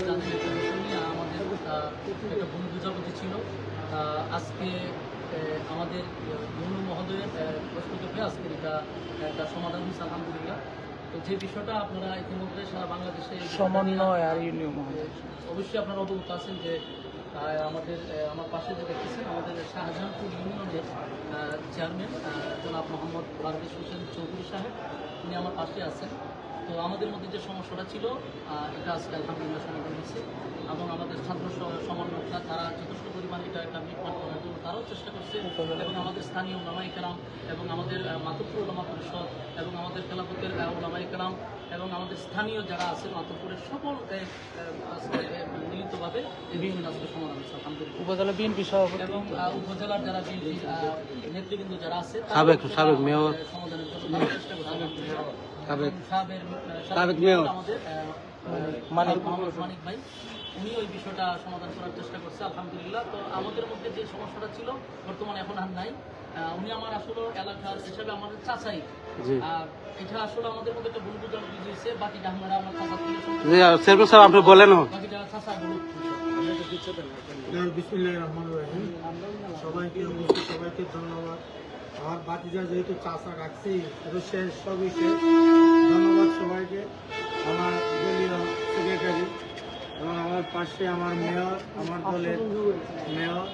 আপনারা জানেন আমাদের একটা ভুল বোঝাবুঝি ছিল। আজকে আমাদের বন্ধু মহোদয়ের প্রশ্নকে আজকে এটা একটা সমাধান হয়েছে আলহামদুলিল্লাহ। তো যে বিষয়টা আপনারা ইতিমধ্যে সারা বাংলাদেশে সমন্বয় আর ইউনিয়ন অবশ্যই আপনারা অবগত আছেন যে আমাদের আমার পাশে যে দেখতেছেন আমাদের শাহজাহানপুর ইউনিয়নের চেয়ারম্যান জনাব মোহাম্মদ পারভেজ হোসেন চৌধুরী সাহেব উনি আমার পাশে আছেন। তো আমাদের মধ্যে যে সমস্যাটা ছিল এটা আজকে আলহামদুলিল্লাহ সমাধান হয়েছে এবং আমাদের ছাত্র স- সমন্বয়করা তারা যথেষ্ট পরিমাণে এটা একটা মিটমাট করার জন্য তারাও চেষ্টা করছে এবং আমাদের স্থানীয় ওলামাই কেরাম এবং আমাদের মাতব্বর ওলামা পরিষদ এবং আমাদের খেলাফতের ওলামাই কেরাম এবং আমাদের স্থানীয় যারা আছে মাতব্বরের সকল মিলিতভাবে বিষয়টা আজকে সমাধান হয়েছে আলহামদুলিল্লাহ উপজেলা বিএনপি সভাপতি এবং উপজেলার যারা বিএনপি নেতৃবৃন্দ যারা আছে সাবেক- সাবেক মেয়র। সমাধানের জন্য চেষ্টা করছে। সাবেক- সাবেক, মেয়র। মানিক। মানিক ভাই। উনি ওই বিষয়টা সমাধান করার চেষ্টা করছে আলহামদুলিল্লাহ। তো আমাদের মধ্যে যে সমস্যাটা ছিল বর্তমানে এখন আর নাই। উনি আমার আসলে এলাকার হিসাবে আমাদের চাচাই। এটা আসলে আমাদের মধ্যে একটা ভুল বুঝাবুঝি হয়েছে। বাকিটা আমরা আমার চাচা থেকে শুনছি। জি চেয়ারম্যান সাহেব আপনি বলেন। বাকিটা চাচা রহিম। সবাইকে সবাইকে ধন্যবাদ। আমার বাতিজা যেহেতু চাষা রাখছি এটা শেষ, সবই ধন্যবাদ সবাইকে। আমার দলীয় সেক্রেটারি এবং আমার পাশে আমার মেয়র আমার দলের মেয়র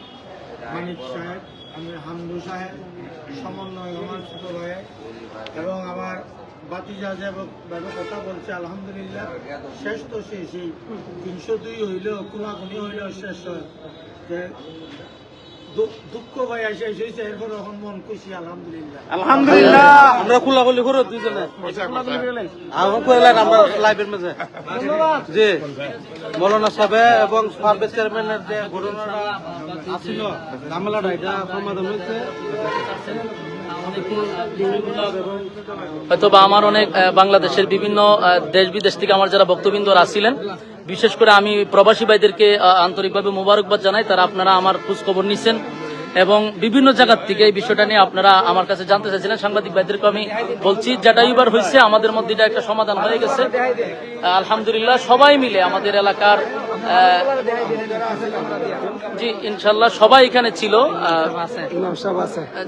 মানিক সাহেব, আমি হামদু সাহেব সমন্বয় আমার ছোট ভাই, এবং আমার বাতিজা যে কথা বলছে, আলহামদুলিল্লাহ, শেষ তো শেষই। তিনশো দুই হইলেও কোনাকুনি হইলেও শেষ হয়। দুঃখ ভাই এসে হয়েছে এরপর এখন মন খুশি আলহামদুলিল্লাহ। আলহামদুলিল্লাহ। আমরা খোলাখুলি করো দুইজনে। এখন কইলেন আমরা লাইভের মাঝে। জি। মৌলানা সাহেব এবং পারভেজ চেয়ারম্যানের যে ঘটনাটা আসছিল ঝামেলাটা এটা সমাধান হয়েছে। হয়তো বা আমার অনেক বাংলাদেশের বিভিন্ন দেশ বিদেশ থেকে আমার যারা বক্তবৃন্দরা আসছিলেন বিশেষ করে আমি প্রবাসী ভাইদেরকে আন্তরিকভাবে মোবারকবাদ জানাই। তারা আপনারা আমার খোঁজখবর নিচ্ছেন এবং বিভিন্ন জায়গার থেকে এই বিষয়টা নিয়ে আপনারা আমার কাছে জানতে চাইছিলেন। সাংবাদিক ভাইদেরকে আমি বলছি, যেটা এবার হয়েছে আমাদের মধ্যে এটা একটা সমাধান হয়ে গেছে। আলহামদুলিল্লাহ, সবাই মিলে আমাদের এলাকার জি ইনশাল্লাহ সবাই এখানে ছিল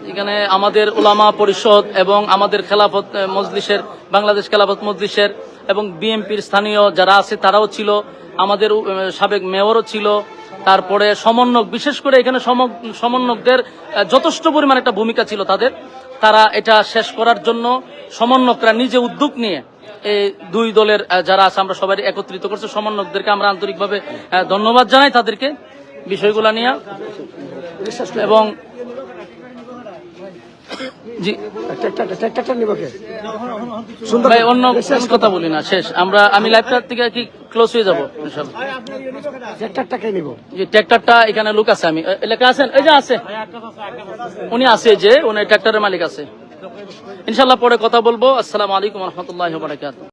এখানে আমাদের ওলামা পরিষদ এবং আমাদের খেলাফত মজলিসের, বাংলাদেশ খেলাফত মজলিসের এবং বিএনপির স্থানীয় যারা আছে তারাও ছিল, আমাদের সাবেক মেয়রও ছিল, তারপরে সমন্বয়ক, বিশেষ করে এখানে সম- সমন্বয়কদের যথেষ্ট পরিমাণ একটা ভূমিকা ছিল তাদের, তারা এটা শেষ করার জন্য সমন্বয়করা নিজে উদ্যোগ নিয়ে দুই দলের যারা আছে, আমরা সবাই একত্রিত করছে। সমন্বয়কদেরকে আমরা আন্তরিকভাবে ধন্যবাদ জানাই তাদেরকে বিষয়গুলো নিয়ে। এবং জি। শেষ। আমরা, আমি থেকে কি ক্লোজ হয়ে যাব? ট্র্যাক্টরটা এখানে লোক আছে আমি। এই যে আছে। উনি আছে যে উনি মালিক আছে। ইনশাল্লাহ পরে কথা বলব। আসসালামু আলাইকুম রহমতুল্লাহ বারাকাতুহ।